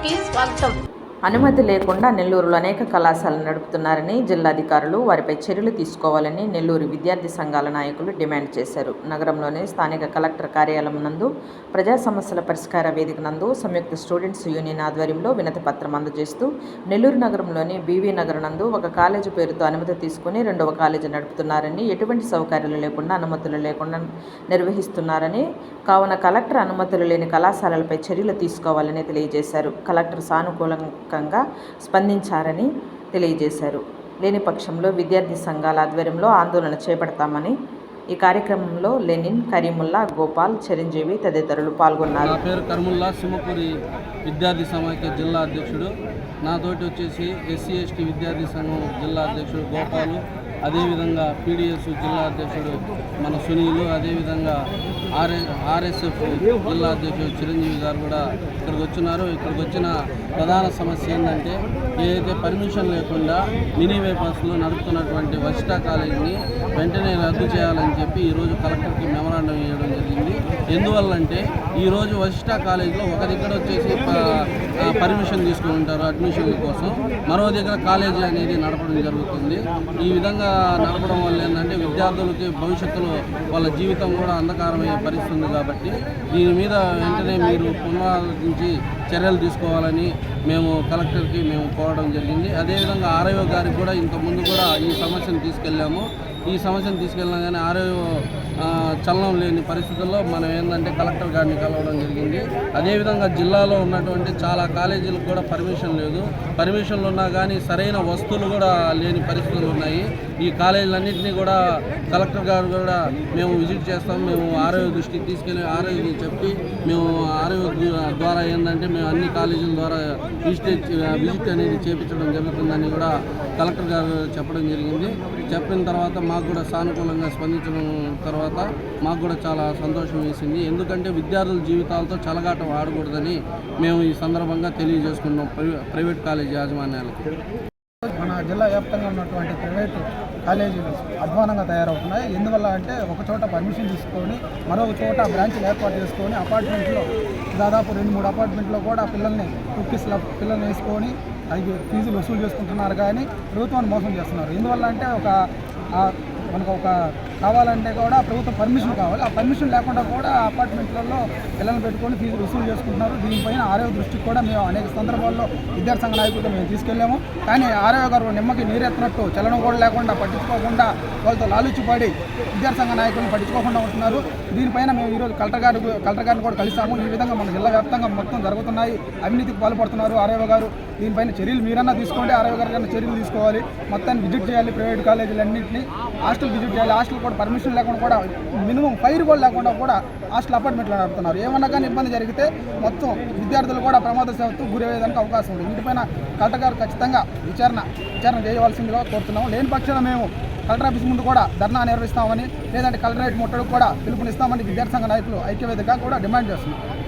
కి స్వాగతం అనుమతి లేకుండా నెల్లూరులో అనేక కళాశాలలు నడుపుతున్నారని జిల్లాధికారులు వారిపై చర్యలు తీసుకోవాలని నెల్లూరు విద్యార్థి సంఘాల నాయకులు డిమాండ్ చేశారు. నగరంలోని స్థానిక కలెక్టర్ కార్యాలయం నందు ప్రజా సమస్యల పరిష్కార వేదిక నందు సంయుక్త స్టూడెంట్స్ యూనియన్ ఆధ్వర్యంలో వినతి పత్రం అందజేస్తూ నెల్లూరు నగరంలోని బీవీ నగర్ నందు ఒక కాలేజీ పేరుతో అనుమతి తీసుకుని రెండవ కాలేజీ నడుపుతున్నారని ఎటువంటి సౌకర్యాలు లేకుండా అనుమతులు లేకుండా నిర్వహిస్తున్నారని కావున కలెక్టర్ అనుమతులు లేని కళాశాలలపై చర్యలు తీసుకోవాలని తెలియజేశారు. కలెక్టర్ సానుకూలంగా స్పందించారని తెలియజేశారు. లేని పక్షంలో విద్యార్థి సంఘాల ఆధ్వర్యంలో ఆందోళన చేపడతామని ఈ కార్యక్రమంలో లెనిన్ కరీముల్లా గోపాల్ చిరంజీవి తదితరులు పాల్గొన్నారు. నా పేరు కరీముల్లా సింహపురి విద్యార్థి సమాఖ్య జిల్లా అధ్యక్షుడు. నాతోటి వచ్చేసి ఎస్సీ ఎస్టీ విద్యార్థి సంఘం జిల్లా అధ్యక్షుడు గోపాలు. అదేవిధంగా పీడిఎస్ జిల్లా అధ్యక్షుడు మన సునీలు అదేవిధంగా ఆర్ఎస్ ఆర్ఎస్ఎఫ్ జిల్లా అధ్యక్షుడు చిరంజీవి గారు కూడా ఇక్కడికి వచ్చినారు. ఇక్కడికి వచ్చిన ప్రధాన సమస్య ఏంటంటే ఏదైతే పర్మిషన్ లేకుండా మినీ వేపర్స్లో నడుపుతున్నటువంటి వసిటా కాలేజీని వెంటనే రద్దు చేయాలని చెప్పి ఈరోజు కలెక్టర్కి మెమరాండం ఇవ్వడం జరిగింది. ఎందువల్లంటే ఈరోజు వసిటా కాలేజీలో ఒక దగ్గర వచ్చేసి పర్మిషన్ తీసుకుని ఉంటారు అడ్మిషన్ కోసం. మరో దగ్గర కాలేజీ అనేది నడపడం జరుగుతుంది. ఈ విధంగా నడపడం వల్ల ఏంటంటే విద్యార్థులకి భవిష్యత్తులో వాళ్ళ జీవితం కూడా అంధకారమయ్యే పరిస్థితి ఉంది కాబట్టి దీని మీద వెంటనే మీరు పునరాలోచించి చర్యలు తీసుకోవాలని మేము కలెక్టర్కి మేము కోరడం జరిగింది. అదేవిధంగా ఆర్ఐఓ గారికి కూడా ఇంతకుముందు కూడా ఈ సమస్యను తీసుకెళ్ళాము. ఈ సమస్యను తీసుకెళ్ళినా కానీ ఆరో చలనం లేని పరిస్థితుల్లో మనం ఏంటంటే కలెక్టర్ గారిని కలవడం జరిగింది. అదేవిధంగా జిల్లాలో ఉన్నటువంటి చాలా కాలేజీలకు కూడా పర్మిషన్ లేదు. పర్మిషన్లు ఉన్నా కానీ సరైన వస్తువులు కూడా లేని పరిస్థితులు ఉన్నాయి. ఈ కాలేజీలన్నింటినీ కూడా కలెక్టర్ గారు కూడా మేము విజిట్ చేస్తాం. మేము ఆరోగ్య దృష్టికి తీసుకెళ్ళి ఆరోగ్యం చెప్పి మేము ఆరోగ్య ద్వారా ఏంటంటే మేము అన్ని కాలేజీల ద్వారా విజిట్ విజిట్ అనేది చేపించడం జరుగుతుందని కూడా కలెక్టర్ గారు చెప్పడం జరిగింది. చెప్పిన తర్వాత మాకు కూడా సానుకూలంగా స్పందించడం తర్వాత మాకు కూడా చాలా సంతోషం వేసింది. ఎందుకంటే విద్యార్థుల జీవితాలతో చలగాటం ఆడకూడదని మేము ఈ సందర్భంగా తెలియజేసుకున్నాం ప్రైవే- ప్రైవేట్ కాలేజీ యాజమాన్యాలకు. మన జిల్లా వ్యాప్తంగా ఉన్నటువంటి ప్రైవేట్ కాలేజీలు అధ్వానంగా తయారవుతున్నాయి. ఎందువల్ల అంటే ఒక చోట పర్మిషన్ తీసుకొని మరొక చోట బ్రాంచ్లు ఏర్పాటు చేసుకొని అపార్ట్మెంట్లో దాదాపు రెండు మూడు అపార్ట్మెంట్లో కూడా పిల్లల్ని కుక్కీస్ల పిల్లల్ని వేసుకొని అవి ఫీజులు వసూలు చేసుకుంటున్నారు కానీ ప్రభుత్వాన్ని మోసం చేస్తున్నారు. ఎందువల్ల అంటే ఒక మనకు ఒక కావాలంటే కూడా ప్రభుత్వం పర్మిషన్ కావాలి. ఆ పర్మిషన్ లేకుండా కూడా అపార్ట్మెంట్లలో పిల్లల్ని పెట్టుకొని ఫీజులు వసూలు చేసుకుంటున్నారు. దీనిపైన ఆరోగ్య దృష్టికి కూడా మేము అనేక సందర్భాల్లో విద్యార్థి సంఘ నాయకులతో మేము తీసుకెళ్ళాము. కానీ ఆరోగ్య గారు నిమ్మకి నీరెత్తినట్టు చలనం కూడా లేకుండా పట్టించుకోకుండా వాళ్ళతో లాలుచిపడి విద్యార్థి సంఘ నాయకులను పట్టించుకోకుండా ఉంటున్నారు. దీనిపైన మేము ఈరోజు కలెక్టర్ గారు కలెక్టర్ గారిని కూడా కలిసాము ఈ విధంగా మన జిల్లా వ్యాప్తంగా మొత్తం జరుగుతున్నాయి. అవినీతికి పాల్పడుతున్నారు ఆర్యవ గారు. దీనిపైన చర్యలు మీరన్నా తీసుకోండి. ఆర్యవ గారు కన్నా చర్యలు తీసుకోవాలి. మొత్తాన్ని విజిట్ చేయాలి ప్రైవేట్ కాలేజీలన్నింటినీ. హాస్టల్ విజిట్ చేయాలి. హాస్టల్ కూడా పర్మిషన్ లేకుండా కూడా మినిమం ఫైర్ కూడా లేకుండా కూడా హాస్టల్ అపార్ట్మెంట్లో నడుపుతున్నారు. ఏమన్నా కానీ ఇబ్బంది జరిగితే మొత్తం విద్యార్థులు కూడా ప్రమాద సేవకు గురయ్యేదానికి అవకాశం ఉంది. వీటిపైన కలెక్టర్ గారు ఖచ్చితంగా విచారణ విచారణ చేయవలసిందిగా కోరుతున్నాము. లేని పక్షాన మేము కలెక్టర్ ఆఫీస్ ముందు కూడా ధర్నా నిర్వహిస్తామని లేదంటే కలెక్టరేట్ ముట్టడికి కూడా పిలుపునిస్తామని విద్యార్థి సంఘ నాయకులు ఐక్యవేదికగా కూడా డిమాండ్ చేస్తున్నారు.